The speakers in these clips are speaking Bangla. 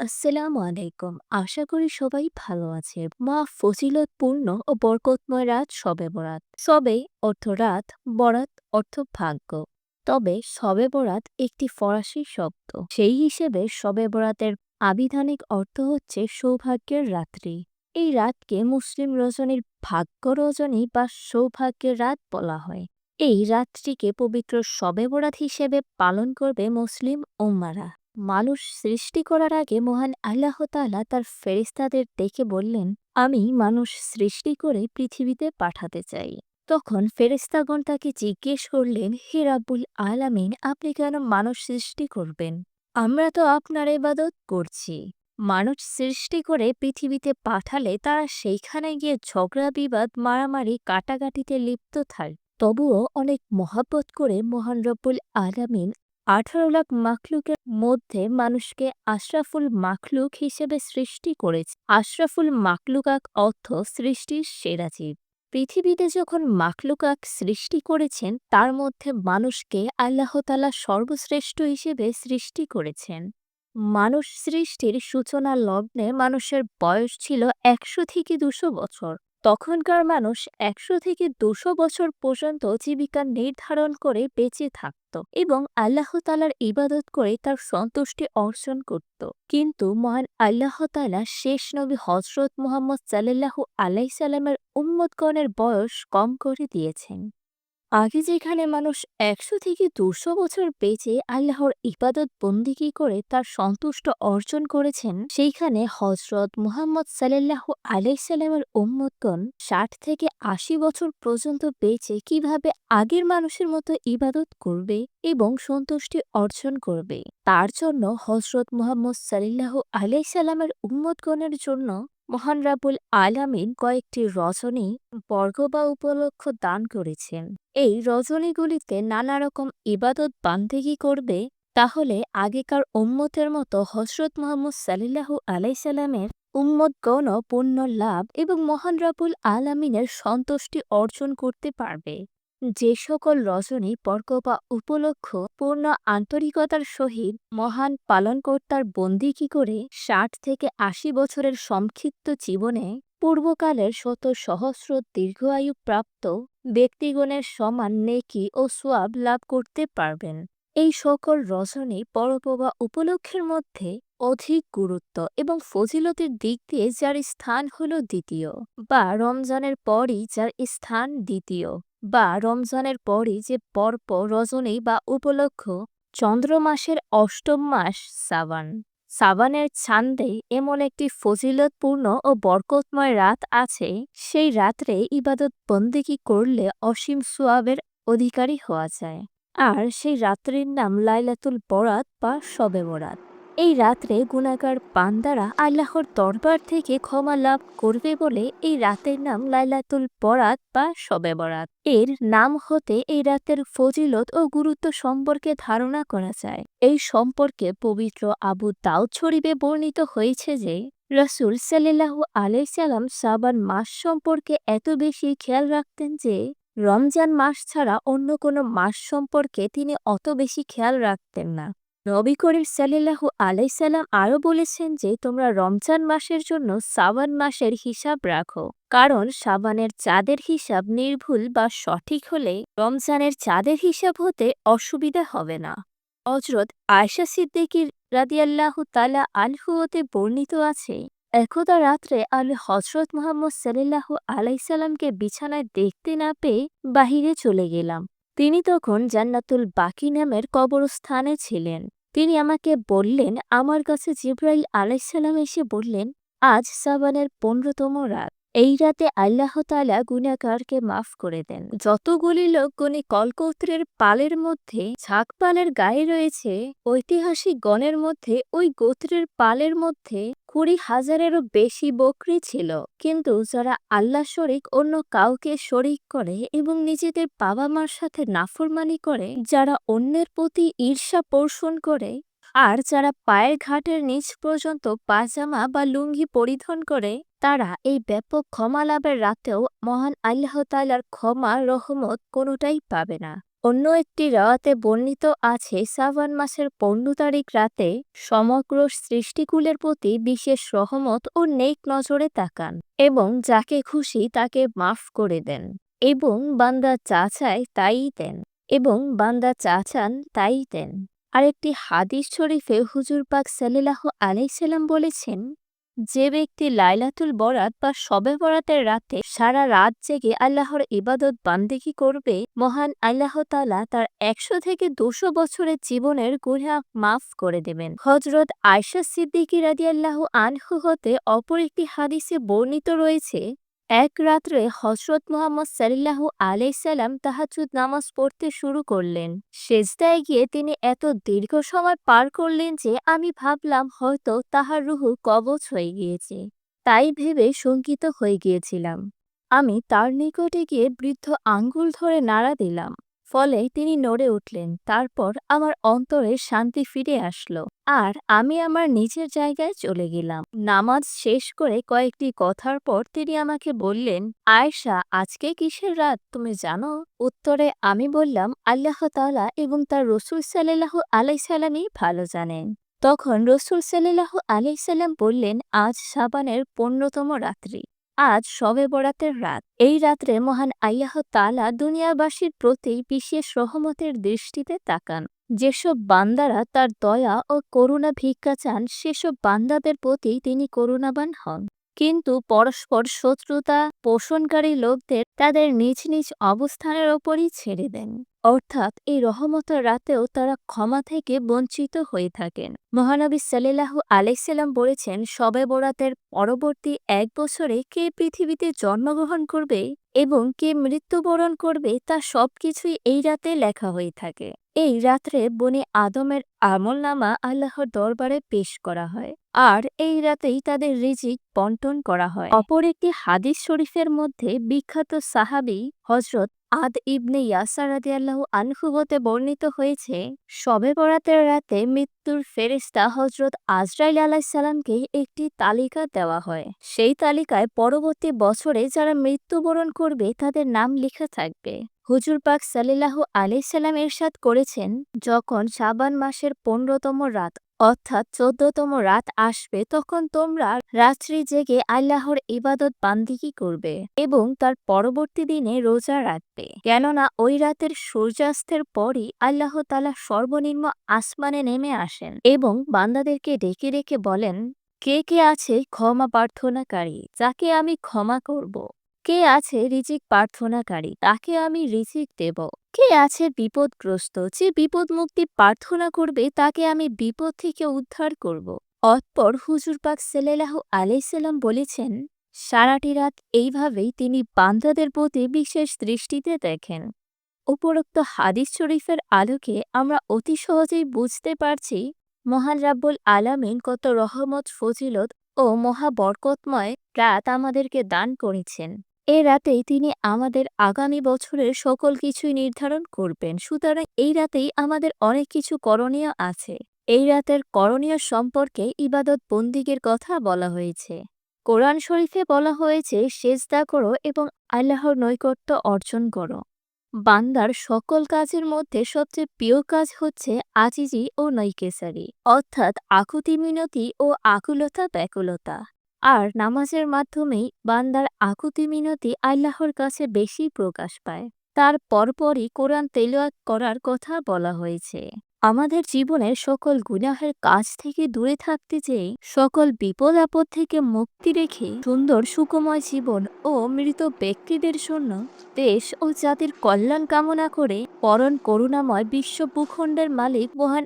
আসসালামু আলাইকুম। আশা করি সবাই ভালো আছে মা ফজিলতপূর্ণ ও বরকতময় রাত শবে বরাত। সবে অর্থ রাত, বরাত অর্থ ভাগ্য। তবে শবে বরাত একটি ফরাসি শব্দ। সেই হিসেবে শবে বরাতের আবিধানিক অর্থ হচ্ছে সৌভাগ্যের রাত্রি। এই রাতকে মুসলিম রজনীর ভাগ্য রজনী বা সৌভাগ্যের রাত বলা হয়। এই রাতটিকে পবিত্র শবে বরাত হিসেবে পালন করবে মুসলিম উম্মারা। মানুষ সৃষ্টি করার আগে মহান আল্লাহ তাআলা তার ফেরেশতাদের ডেকে বললেন, আমি মানুষ সৃষ্টি করে পৃথিবীতে পাঠাতে চাই। তখন ফেরেশতাগণ তাকে জিজ্ঞেস করলেন, হে রাব্বুল আলামিন, আপনি কেন মানুষ সৃষ্টি করবেন? আমরা তো আপনার এবাদত করছি। মানুষ সৃষ্টি করে পৃথিবীতে পাঠালে তারা সেইখানে গিয়ে ঝগড়া, বিবাদ, মারামারি, কাটাকাটিতে লিপ্ত থাক। তবুও অনেক মহাব্বত করে মহান রব্বুল আলামিন আঠারো লাখ মাখলুকের মধ্যে মানুষকে আশরাফুল মাখলুক হিসেবে সৃষ্টি করেছে। আশরাফুল মাখলুকাক অর্থ সৃষ্টির সেরা জীব। পৃথিবীতে যখন মাখলুকাক সৃষ্টি করেছেন, তার মধ্যে মানুষকে আল্লাহতালা সর্বশ্রেষ্ঠ হিসেবে সৃষ্টি করেছেন। মানুষ সৃষ্টির সূচনা লগ্নে মানুষের বয়স ছিল একশো থেকে দুশো বছর। তখনকার মানুষ একশো থেকে দুশো বছর পর্যন্ত জীবিকা নির্ধারণ করে বেঁচে থাকত এবং আল্লাহ তালার ইবাদত করে তার সন্তুষ্টি অর্জন করত। কিন্তু মহান আল্লাহ তালা শেষ নবী হজরত মোহাম্মদ সাল্লাহু আলাইসাল্লামের উম্মদগণের বয়স কম করে দিয়েছেন। আগে যেখানে মানুষ একশো থেকে দুশো বছর বেঁচে আল্লাহর ইবাদত বন্দিগি করে তার সন্তুষ্ট অর্জন করেছেন, সেইখানে হজরত মুহাম্মদ সাল্লাহ আলাইসাল্লামের উম্মতগণ ষাট থেকে আশি বছর পর্যন্ত বেঁচে কীভাবে আগের মানুষের মতো ইবাদত করবে এবং সন্তুষ্টি অর্জন করবে। তার জন্য হজরত মুহাম্মদ সাল্লাহ আলাইসাল্লামের উম্মতগণের জন্য মহান রাবুল আলামিন কয়েকটি রজনী বর্গ বা উপলক্ষ দান করেছেন। এই রজনীগুলিতে নানা রকম ইবাদত বান্দেগি করবে, তাহলে আগেকার উম্মতের মতো হজরত মোহাম্মদ সাল্লাহু আলাইসাল্লামের উম্মতগণ পুণ্য লাভ এবং মহান রাবুল আলামিনের সন্তুষ্টি অর্জন করতে পারবে। যে সকল রজনী পর্ক বা উপলক্ষ পূর্ণ আন্তরিকতার সহিত মহান পালনকর্তার বন্দিকি করে ষাট থেকে আশি বছরের সংক্ষিপ্ত জীবনে পূর্বকালের শত সহস্র দীর্ঘায়ু প্রাপ্ত ব্যক্তিগণের সমান নেকি ও সোয়াব লাভ করতে পারবেন। এই সকল রজনী পরব বা উপলক্ষের মধ্যে অধিক গুরুত্ব এবং ফজিলতের দিক দিয়ে যার স্থান হল দ্বিতীয় বা রমজানের পরই যার স্থান দ্বিতীয়। বা রমজানের পরই যে পরপর রজনী বা উপলক্ষ চন্দ্রমাসের অষ্টম মাস সাবান। সাবানের ছান্দে এমন একটি ফজিলতপূর্ণ ও বরকতময় রাত আছে, সেই রাত্রে ইবাদত বন্দিকি করলে অসীম সোয়াবের অধিকারী হওয়া যায়। আর সেই রাত্রির নাম লাইলাতুল বরাত বা শবে বরাত। এই রাত্রে গুণাগার পান্দারা আল্লাহর দরবার থেকে ক্ষমা লাভ করবে বলে এই রাতের নাম লাইলাতুল বরাত বা শবে বরাত এর নাম হতে এই রাতের ফজিলত ও গুরুত্ব সম্পর্কে ধারণা করা যায়। এই সম্পর্কে পবিত্র আবু দাউদ শরীফে বর্ণিত হয়েছে যে, রসুল সাল্লাহু আলাইসাল্লাম সাবান মাস সম্পর্কে এত বেশি খেয়াল রাখতেন যে, রমজান মাস ছাড়া অন্য কোনো মাস সম্পর্কে তিনি অত বেশি খেয়াল রাখতেন না। নবী করিম সাল্লাহু আলাইসাল্লাম আরও বলেছেন যে, তোমরা রমজান মাসের জন্য সাবান মাসের হিসাব রাখো। কারণ সাবানের চাঁদের হিসাব নির্ভুল বা সঠিক হলে রমজানের চাঁদের হিসাব হতে অসুবিধা হবে না। হজরত আয়সা সিদ্দিকির রাদিয়াল্লাহু তালা আলহুতে বর্ণিত আছে, একদা রাত্রে আল হজরত মোহাম্মদ সাল্লাহু আলাইসাল্লামকে বিছানায় দেখতে না পেয়ে বাহিরে চলে গেলাম। তিনি তখন জান্নাতুল বাকি নামের কবরস্থানে ছিলেন। তিনি আমাকে বললেন, আমার কাছে জিব্রাইল আলাইসাল্লাম এসে বললেন, আজ সাবানের পনেরোতম রাত। এই রাতে আল্লাহ তালা গুনাকারকে মাফ করে দেন। যতগুলি লোক গণে কলকৌত্রের পালের মধ্যে ঝাঁকপালের গায়ে রয়েছে, ঐতিহাসিক গণের মধ্যে, ওই গোত্রের পালের মধ্যে কুড়ি হাজারেরও বেশি বকরি ছিল। কিন্তু যারা আল্লাহ শরিক, অন্য কাউকে শরিক করে এবং নিজেদের বাবা মার সাথে নাফরমানি করে, যারা অন্যের প্রতি ঈর্ষা পোষণ করে, আর যারা পায়ের ঘাটের নিচ পর্যন্ত পাজামা বা লুঙ্গি পরিধান করে তারা এই ব্যাপক ক্ষমা লাভের রাতেও মহান আল্লাহ তালার ক্ষমা, রহমত কোনোটাই পাবে না। অন্য একটি রাওয়াতে বর্ণিত আছে, সাবান মাসের পনেরো তারিখ রাতে সমগ্র সৃষ্টিকুলের প্রতি বিশেষ রহমত ও নেক নজরে তাকান এবং যাকে খুশি তাকে মাফ করে দেন এবং বান্দা চা চায় তাই দেন এবং বান্দা চা চান তাই দেন। আরেকটি হাদিস শরীফে হুজুর পাক সাল্লাহ আলাইসাল্লাম বলেছেন যে ব্যক্তি লাইলাতুল বরাত বা সবে বরাতের রাতে সারা রাত জেগে আল্লাহর ইবাদত বান্দিকি করবে, মহান আল্লাহ তালা তার একশো থেকে দুশো বছরের জীবনের গুহা মাফ করে দেবেন। হজরত আয়সা সিদ্দিকি রাজি আল্লাহ আনহু হতে অপর একটি হাদিসে বর্ণিত রয়েছে এক রাত্রে হসরত মোহাম্মদ সাল্লাহু আলাইসাল্লাম তাহাজুদ নামাজ পড়তে শুরু করলেন। সেজদায় গিয়ে তিনি এত দীর্ঘ সময় পার করলেন যে আমি ভাবলাম হয়তো তাহার রুহু কবচ হয়ে গিয়েছে। তাই ভেবে শঙ্কিত হয়ে গিয়েছিলাম। আমি তার নিকটে গিয়ে বৃদ্ধ আঙ্গুল ধরে নাড়া দিলাম। ফলে তিনি নড়ে উঠলেন, তারপর আমার অন্তরে শান্তি ফিরে আসলো, আর আমি আমার নিজের জায়গায় চলে গেলাম। নামাজ শেষ করে কয়েকটি কথার পর তিনি আমাকে বললেন, আয়েশা, আজকে কিসের রাত? তুমি জানো? উত্তরে, আমি বললাম, আল্লাহ তালা এবং তার রসুল সাল্লাহ আলাইসাল্লামই ভালো জানেন। তখন রসুল সাল্লাহ আলাইসাল্লাম বললেন, আজ সাবানের পণ্যতম রাত্রি। আজ সবে বরাতের রাত। এই রাত্রে মহান আয়াহ তালা দুনিয়াবাসীর প্রতি বিশেষ রহমতের দৃষ্টিতে তাকান। যেসব বান্দারা তার দয়া ও করুণা ভিক্ষা চান, সেসব বান্দাদের প্রতি তিনি করুণাবান হন। কিন্তু পরস্পর শত্রুতা পোষণকারী লোকদের তাদের নিজ নিজ অবস্থানের ওপরই ছেড়ে দেন। অর্থাৎ এই রহমতের রাতেও তারা ক্ষমা থেকে বঞ্চিত হয়ে থাকেন। মহানবী সাল্লাহ আলাইসাল্লাম বলেছেন, সবে বরাতের পরবর্তী এক বছরে কে পৃথিবীতে জন্মগ্রহণ করবে এবং কে মৃত্যুবরণ করবে তা সবকিছুই এই রাতে লেখা হয়ে থাকে। এই রাত্রে বনে আদমের আমলনামা আল্লাহর দরবারে পেশ করা হয়। আর এই রাতেই তাদের রিজিক বন্টন করা হয়। অপর একটি হাদিস শরীফের মধ্যে বিখ্যাত সাহাবি হজরত আদ ইবনে ইয়াসার আল্লাহ আনহু হতে বর্ণিত হয়েছে, শবে বরাতের রাতে মৃত্যুর ফেরিস্তা হজরত আজরাইল আলাহিসাল্লামকে একটি তালিকা দেওয়া হয়। সেই তালিকায় পরবর্তী বছরে যারা মৃত্যুবরণ করবে তাদের নাম লেখা থাকবে। হুজুর পাক সাল্লাহ আলাইসাল্লাম এরশাদ করেছেন, যখন শাবান মাসের পনেরোতম রাত অর্থাৎ চোদ্দতম রাত আসবে, তখন তোমরা রাত্রি জেগে আল্লাহর ইবাদত বান্দিকি করবে এবং তার পরবর্তী দিনে রোজা রাখবে কেননা ওই রাতের সূর্যাস্তের পরই আল্লাহ তালা সর্বনিম্ন আসমানে নেমে আসেন এবং বান্দাদেরকে ডেকে ডেকে বলেন, কে কে আছে ক্ষমা প্রার্থনাকারী, যাকে আমি ক্ষমা করব। কে আছে রিজিক প্রার্থনাকারী? তাকে আমি রিজিক দেব। কে আছে বিপদগ্রস্ত? যে বিপদ মুক্তি প্রার্থনা করবে, তাকে আমি বিপদ থেকে উদ্ধার করব। অতপর হুজুর পাক সাল্লাহ আলাইসাল্লাম বলেছেন, সারাটি রাত এইভাবেই তিনি বান্দাদের প্রতি বিশেষ দৃষ্টিতে দেখেন। উপরোক্ত হাদিস শরীফের আলোকে আমরা অতি সহজেই বুঝতে পারছি, মহান রাব্বুল আলামিন কত রহমত, ফজিলত ও মহাবরকতময় রাত আমাদেরকে দান করেছেন। এ রাতেই তিনি আমাদের আগামী বছরের সকল কিছুই নির্ধারণ করবেন। সুতরাং এই রাতেই আমাদের অনেক কিছু করণীয় আছে। এই রাতের করণীয় সম্পর্কে ইবাদত বন্দিগের কথা বলা হয়েছে। কোরআন শরীফে বলা হয়েছে, সেজদা করো এবং আল্লাহর নৈকট্য অর্জন করো। বান্দার সকল কাজের মধ্যে সবচেয়ে প্রিয় কাজ হচ্ছে আজিজি ও নৈকেসারি, অর্থাৎ আকুতি মিনতি ও আকুলতা ব্যাকুলতা। আর নামাজের মাধ্যমেই বান্দার আকুতি মিনতি আল্লাহর কাছে বেশি প্রকাশ পায়। তার পরপরই কোরআন তেলোয়াত করার কথা বলা হয়েছে। আমাদের জীবনের সকল গুনাহের কাজ থেকে দূরে থাকতে চেয়ে সকল বিপদ আপদ থেকে মুক্তি রেখে সুন্দর সুকময় জীবন ও মৃত ব্যক্তিদের জন্য দেশ ও জাতির কল্যাণ কামনা করে পরণ করুণাময় বিশ্ব ভূখণ্ডের মালিক মহান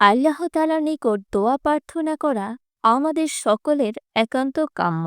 আল্লাহ তালার নিকট দোয়া প্রার্থনা করা আমাদের সকলের একান্ত কাম্য।